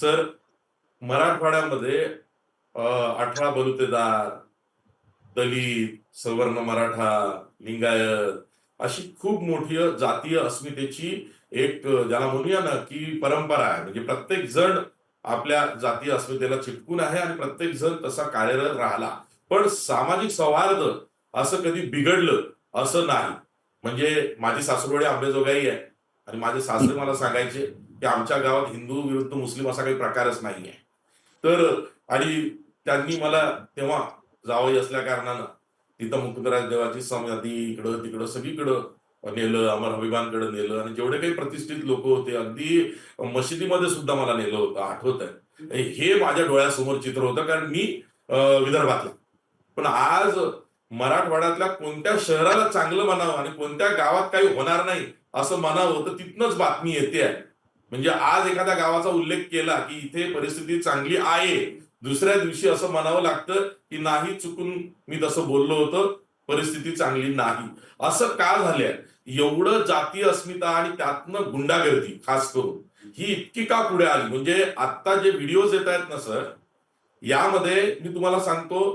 Sir मराठवाड्यामध्ये अठरा बलुतेदार दलित सवर्ण मराठा लिंगायत अशी खूप मोठी जातीय अस्मितेची एक ज्याला म्हणूया ना की परंपरा आहे. म्हणजे प्रत्येक जण आपल्या जातीय अस्मितेला चिटकून आहे आणि प्रत्येक जण तसा कार्यरत राहिला. पण सामाजिक सौहार्द असं कधी बिघडलं असं नाही. म्हणजे माझी सासरवाडी आंबेजोगाई आहे. आणि माझे सासरे मला सांगायचे की आमच्या गावात हिंदू विरुद्ध मुस्लिम असा काही प्रकारच नाहीये. तर आणि त्यांनी मला तेव्हा जावई असल्या कारणानं तिथं मुकुंदराज देवाची समाधी इकडं तिकडं सगळीकडं नेलं अमर हबिबांकडे नेलं आणि जेवढे काही प्रतिष्ठित लोक होते अगदी मशिदीमध्ये सुद्धा मला नेलं होतं आठवत आहे हे माझ्या डोळ्यासमोर चित्र होतं कारण मी अं, विदर्भातला. पण आज मराठवाड्यातल्या कोणत्या शहराला चांगलं म्हणावं आणि कोणत्या गावात काही होणार नाही असं म्हणावं तर तिथनच बातमी येते आहे. म्हणजे आज एखाद्या गावाचा उल्लेख केला की इथे परिस्थिती चांगली आहे. दुसऱ्या दिवशी असं म्हणावं लागतं की नाही चुकून मी तसं बोललो होतं परिस्थिती चांगली नाही. असं का झालंय? एवढं जातीय अस्मिता आणि त्यातनं गुंडागर्दी खास करून. ही इतकी का पुढे आली? म्हणजे आता जे व्हिडिओज येत आहेत ना सर यामध्ये मी तुम्हाला सांगतो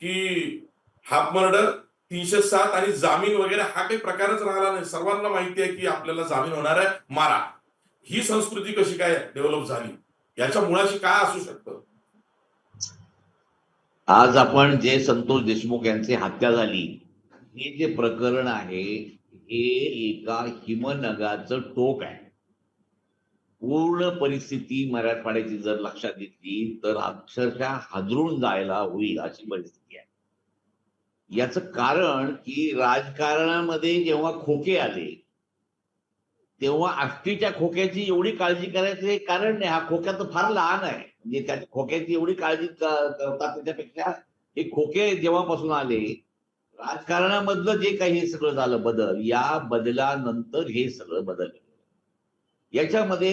की हाफ मर्डर तीनशे सात आणि जामीन वगैरे हा काही प्रकारच राहिला नाही. सर्वांना माहिती आहे की आपल्याला जामीन होणार आहे मारा. ही संस्कृती कशी काय डेव्हलप झाली? याच्या मुळाशी काय असू शकतं? आज आपण जे संतोष देशमुख यांची हत्या झाली हे जे प्रकरण आहे हे एका हिमनगाचं टोक आहे. पूर्ण परिस्थिती मराठवाड्याची जर लक्षात घेतली तर अक्षरशः हादरून जायला होईल अशी परिस्थिती आहे. याच कारण की राजकारणामध्ये जेव्हा खोके आले तेव्हा आष्टीच्या खोक्याची एवढी काळजी करायचं हे कारण नाही. हा खोक्या तर फार लहान आहे. म्हणजे त्या खोक्याची एवढी काळजी करतात त्याच्यापेक्षा हे खोके जेव्हापासून आले राजकारणामधलं जे काही हे सगळं झालं बदल या बदलानंतर हे सगळं बदल. याच्यामध्ये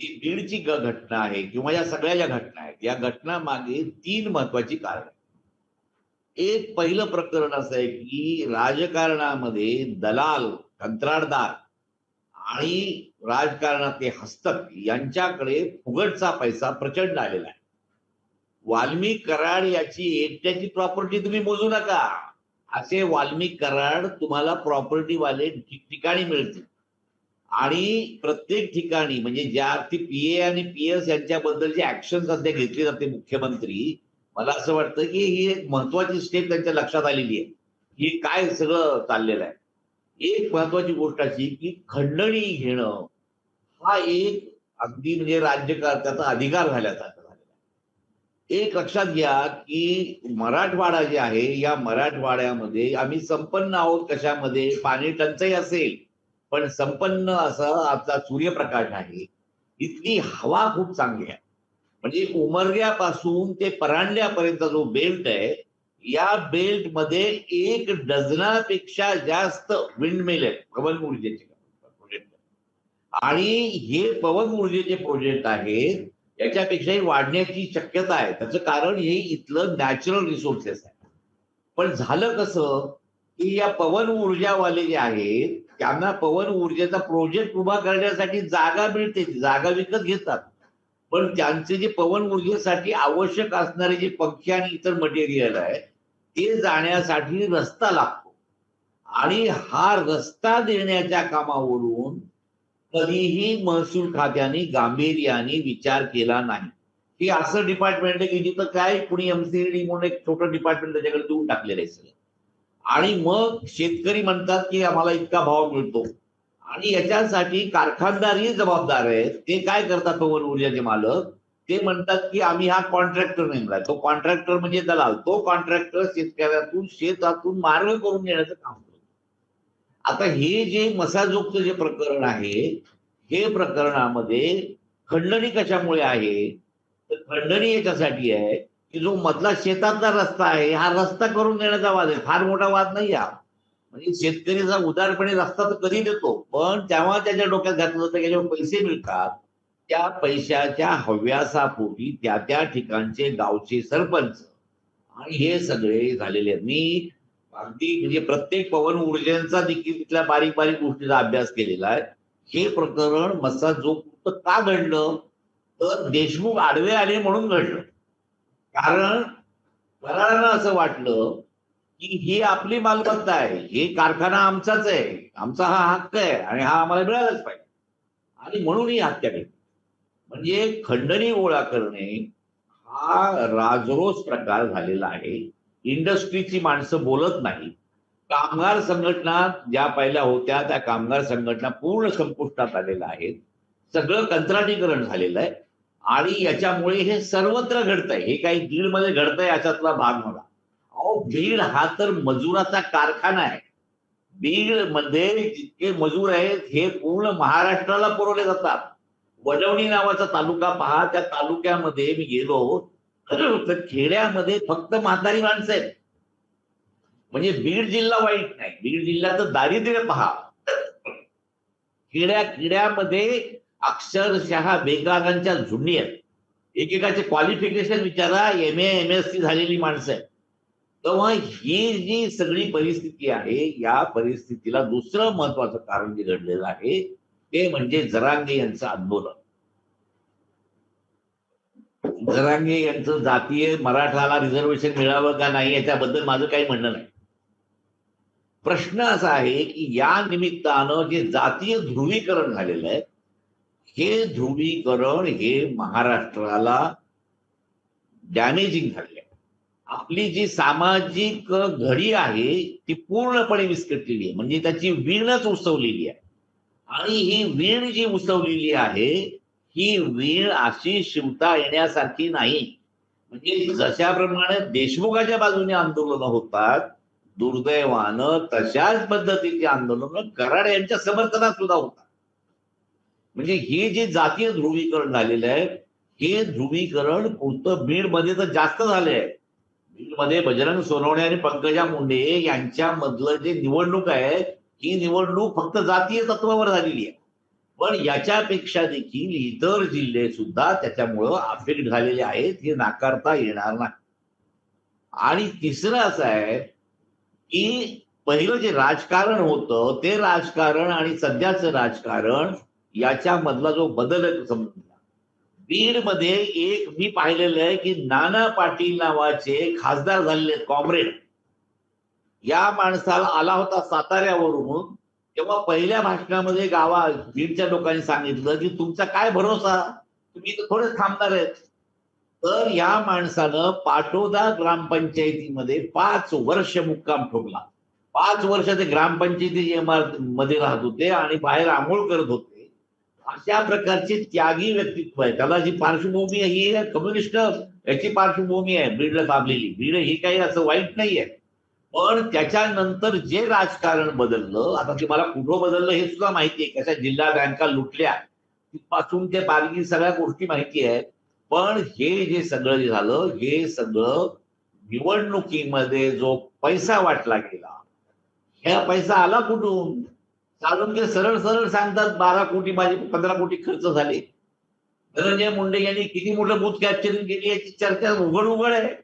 जी बीडची घटना आहे किंवा या सगळ्या ज्या घटना आहेत या घटना मागे तीन महत्वाची कारण. एक पहिलं प्रकरण असं आहे की राजकारणामध्ये दलाल कंत्राटदार आणि राजकारणातले हस्तक यांच्याकडे फुगटचा पैसा प्रचंड आलेला आहे. वाल्मी कराड याची एकट्याची प्रॉपर्टी तुम्ही मोजू नका. असे वाल्मी कराड तुम्हाला प्रॉपर्टी वाले ठिकठिकाणी मिळतील. आणि प्रत्येक ठिकाणी म्हणजे ज्या ती पीए आणि पीएस जे ऍक्शन सध्या घेतली जाते मुख्यमंत्री मला असं वाटतं की ही एक महत्वाची स्टेप त्यांच्या लक्षात आलेली आहे. की काय सगळं चाललेलं आहे. एक महत्वाची गोष्ट अशी की खंडणी घेणं हा एक अगदी म्हणजे राज्यकर्त्याचा अधिकार झाल्यासारखा झालेला आहे. एक लक्षात घ्या की मराठवाडा जे आहे या मराठवाड्यामध्ये आम्ही संपन्न आहोत कशामध्ये? पाणी टंचाई असेल पण संपन्न असं आपला सूर्यप्रकाश आहे. इथली हवा खूप चांगली आहे. म्हणजे उमरग्यापासून ते परांड्यापर्यंत जो बेल्ट आहे या बेल्टमध्ये एक डझनापेक्षा जास्त विंडमेल आहेत पवन ऊर्जेचे प्रोजेक्ट आणि हे पवन ऊर्जेचे प्रोजेक्ट आहेत याच्यापेक्षाही वाढण्याची शक्यता आहे. त्याचं कारण हे इथलं नॅचरल रिसोर्सेस आहे. पण झालं कसं की या पवन ऊर्जावाले जे आहेत त्यांना पवन ऊर्जेचा प्रोजेक्ट उभा करण्यासाठी जागा मिळते जागा विकत घेतात. पण त्यांचे जे पवन ऊर्जेसाठी आवश्यक असणारे जे पंखे आणि इतर मटेरियल आहे ते जाण्यासाठी रस्ता लागतो. आणि हा रस्ता देण्याच्या कामावरून कधीही महसूल खात्याने गांभीर्याने विचार केला नाही. की असं डिपार्टमेंट आहे की जिथं काय कुणी एमसीडी म्हणून एक छोटं डिपार्टमेंट त्याच्याकडे देऊन टाकलेलं आहे सगळं. आणि मग शेतकरी म्हणतात की आम्हाला इतका भाव मिळतो. आणि याच्यासाठी कारखानदारही जबाबदार आहेत. ते काय करतात पवन ऊर्जाचे मालक? ते म्हणतात की आम्ही हा कॉन्ट्रॅक्टर नेमलाय तो कॉन्ट्रॅक्टर म्हणजे दलाल. तो कॉन्ट्रॅक्टर शेतकऱ्यातून शेतातून मार्ग करून नेण्याचं काम करतो. आता हे जे मसाजोगचं जे प्रकरण आहे हे प्रकरणामध्ये खंडणी कशामुळे आहे? तर खंडणी याच्यासाठी आहे की जो मधला शेतातला रस्ता आहे हा रस्ता करून देण्याचा वाद आहे. फार मोठा वाद नाही हा. म्हणजे शेतकरीचा उदारपणे रस्ता तर कधी देतो पण तेव्हा त्याच्या डोक्यात घातलं जातं की याच्यावर पैसे मिळतात त्या पैशाच्या हव्यासापोटी त्या त्या ठिकाणचे गावचे सरपंच आणि हे सगळे झालेले आहेत. मी अगदी म्हणजे प्रत्येक पवन ऊर्जेचा देखील तिथल्या बारीक बारीक गोष्टीचा अभ्यास केलेला आहे. हे प्रकरण मस्सा जो का घडलं तर देशमुख आडवे आले म्हणून घडलं. कारण करारानं असं वाटलं की ही आपली मालमत्ता आहे हे कारखाना आमचाच आहे आमचा हा हक्क आहे आणि हा आम्हाला मिळालाच पाहिजे. आणि म्हणून ही हत्या केली. म्हणजे खंडणी गोळा करणे हा राजरोस प्रकार झालेला आहे. इंडस्ट्रीची माणसं बोलत नाही. कामगार संघटना ज्या पहिल्या होत्या त्या कामगार संघटना पूर्ण संपुष्टात आलेल्या आहेत. सगळं कंत्राटीकरण झालेलं आहे. आणि याच्यामुळे हे सर्वत्र घडतंय. हे काही दीडमध्ये घडतंय याच्यातला भाग मला. बीड हा तर मजुराचा कारखाना आहे. बीडमध्ये जितके मजूर आहेत हे पूर्ण महाराष्ट्राला पुरवले जातात. वडवणी नावाचा तालुका पहा त्या तालुक्यामध्ये मी गेलो तर खेड्यामध्ये फक्त म्हातारी माणसं आहेत. म्हणजे बीड जिल्हा वाईट नाही. बीड जिल्ह्याचं दारिद्र्य पहा. खेड्या खेड्यामध्ये अक्षरशः बेकारांच्या झुंडी आहेत. एकेकाचे क्वालिफिकेशन विचारा M A M S C झालेली माणसं आहेत. तेव्हा ही जी सगळी परिस्थिती आहे या परिस्थितीला दुसरं महत्वाचं कारण जे घडलेलं आहे ते म्हणजे जरांगे यांचं आंदोलन. जरांगे यांचं जातीय मराठाला रिझर्वेशन मिळावं का नाही याच्याबद्दल माझं काही म्हणणं नाही. प्रश्न असा आहे की या निमित्तानं जे जातीय ध्रुवीकरण झालेलं आहे हे ध्रुवीकरण हे महाराष्ट्राला डॅमेजिंग झाले आपली जी सामाजिक घडी आहे ती पूर्णपणे विस्कटलेली आहे. म्हणजे त्याची वीणच उसवलेली आहे. आणि ही वीण जी उसवलेली आहे ही वीण अशी शिवता येण्यासारखी नाही. म्हणजे जशाप्रमाणे देशमुखाच्या बाजूने आंदोलनं होतात दुर्दैवानं तशाच पद्धतीची आंदोलनं कराड यांच्या समर्थनात सुद्धा होतात. म्हणजे हे जे जातीय ध्रुवीकरण झालेलं आहे हे ध्रुवीकरण पुरतं बीडमध्ये तर जास्त झाले आहे मध्ये बजरंग सोनवणे आणि पंकजा मुंडे यांच्यामधलं जे निवडणूक आहे ही निवडणूक फक्त जातीय तत्वावर झालेली आहे. पण याच्यापेक्षा देखील इतर जिल्हे सुद्धा त्याच्यामुळं अफेक्ट झालेले आहेत हे नाकारता येणार नाही. आणि तिसरं असं आहे की पहिलं जे राजकारण होतं ते राजकारण आणि सध्याचं राजकारण याच्यामधला जो बदल बीडमध्ये एक मी पाहिलेलं आहे की नाना पाटील नावाचे खासदार झालेले कॉम्रेड. या माणसाला आला होता साताऱ्यावरून. तेव्हा पहिल्या भाषणामध्ये गावा बीडच्या लोकांनी सांगितलं की तुमचा काय भरोसा? तुम्ही तर थोडे थांबणार आहेत. तर या माणसानं पाटोदा ग्रामपंचायतीमध्ये पाच वर्ष मुक्काम ठोकला. पाच वर्ष ते ग्रामपंचायतीच्या इमारत मध्ये राहत होते आणि बाहेर आंघोळ करत होते. अशा प्रकारचे त्यागी व्यक्तित्व आहे. त्याला जी पार्श्वभूमी आहे ही कम्युनिस्ट याची पार्श्वभूमी आहे बीडला लाभलेली बीड ही काही असं वाईट नाहीये पण त्याच्यानंतर जे राजकारण बदललं आता ते मला कुठं बदललं हे सुद्धा माहिती आहे. कशा जिल्हा बँका लुटल्या तिथपासून ते बारगी सगळ्या गोष्टी माहिती आहेत. पण हे जे सगळं जे झालं हे सगळं निवडणुकीमध्ये जो पैसा वाटला गेला ह्या पैसा आला कुठून? चालून ते सरळ सरळ सांगतात बारा कोटी माझे पंधरा कोटी खर्च झाले. धनंजय मुंडे यांनी किती मोठं बूथ कॅप्चरिंग केली याची चर्चा उघड उघड आहे.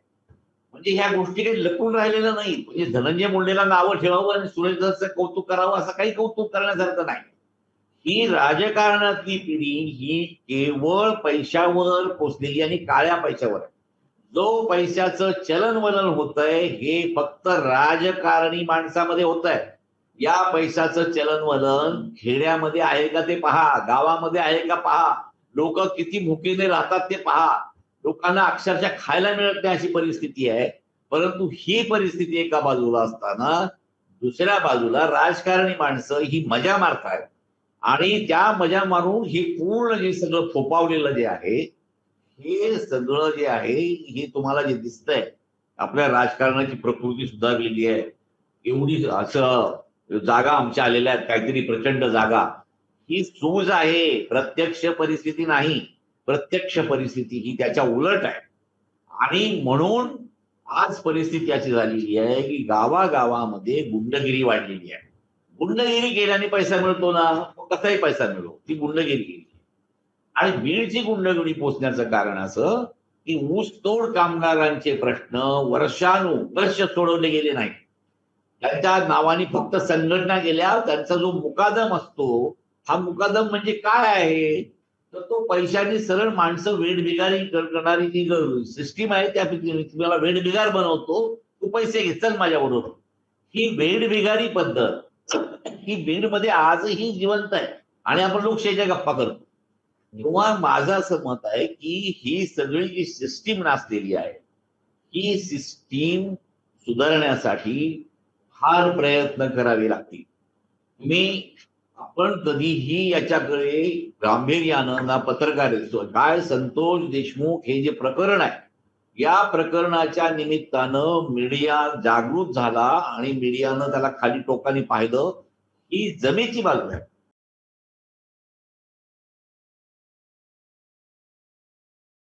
म्हणजे ह्या गोष्टी काही लपून राहिलेल्या नाही. म्हणजे धनंजय मुंडेला नावं ठेवावं आणि सुरेशदासचं कौतुक करावं असं काही कौतुक करण्यासारखं नाही. ही राजकारणातली पिढी ही केवळ पैशावर पोचलेली आणि काळ्या पैशावर आहे. जो पैशाचं चलनवलन होत आहे हे फक्त राजकारणी माणसामध्ये होत आहे या पैशाचं चलनवलन खेड्यामध्ये आहे का ते पहा गावामध्ये आहे का पहा. लोक किती भुकेने राहतात ते पहा. लोकांना अक्षरशः खायला मिळत नाही अशी परिस्थिती आहे. परंतु ही परिस्थिती एका बाजूला असताना दुसऱ्या बाजूला राजकारणी माणसं ही मजा मारतात आणि त्या मजा मारून ही पूर्ण जे सगळं फोपावलेलं जे आहे हे सगळं जे आहे हे तुम्हाला जे दिसतंय आपल्या राजकारणाची प्रकृती सुधारलेली आहे. एवढी असं जागा आमच्या आलेल्या आहेत काहीतरी प्रचंड जागा. ही सूज आहे प्रत्यक्ष परिस्थिती नाही. प्रत्यक्ष परिस्थिती ही त्याच्या उलट आहे. आणि म्हणून आज परिस्थिती अशी झालेली आहे की गावागावामध्ये गुंडगिरी वाढलेली आहे. गुंडगिरी केल्याने पैसा मिळतो ना? कसाही पैसा मिळतो ती गुंडगिरी केली. आणि बीडची गुंडगिरी पोचण्याचं कारण असं की ऊसतोड कामगारांचे प्रश्न वर्षानुवर्ष सोडवले गेले नाही त्यांच्या नावाने फक्त संघटना गेल्या त्यांचा जो मुकादम असतो हा मुकादम म्हणजे काय आहे? तर तो पैशाने सरळ माणसं वेठबिगारी कर- करणारी जी सिस्टीम आहे त्या तुम्हाला वेठबिगार बनवतो तू पैसे घेतल चल माझ्या बरोबर. ही वेठबिगारी पद्धत ही बीडमध्ये आजही जिवंत आहे. आणि आपण लोकशाहीच्या गप्पा करतो. तेव्हा माझं असं मत आहे की ही सगळी जी सिस्टीम नाचलेली आहे ही सिस्टीम सुधारण्यासाठी फार प्रयत्न करावे लागतील. मी आपण कधीही याच्याकडे गांभीर्यानं ना पत्रकार असतो काय संतोष देशमुख हे जे प्रकरण आहे या प्रकरणाच्या निमित्तानं मीडिया जागृत झाला आणि मीडियानं त्याला खाली टोकाने पाहिलं ही जमेची बाजू आहे.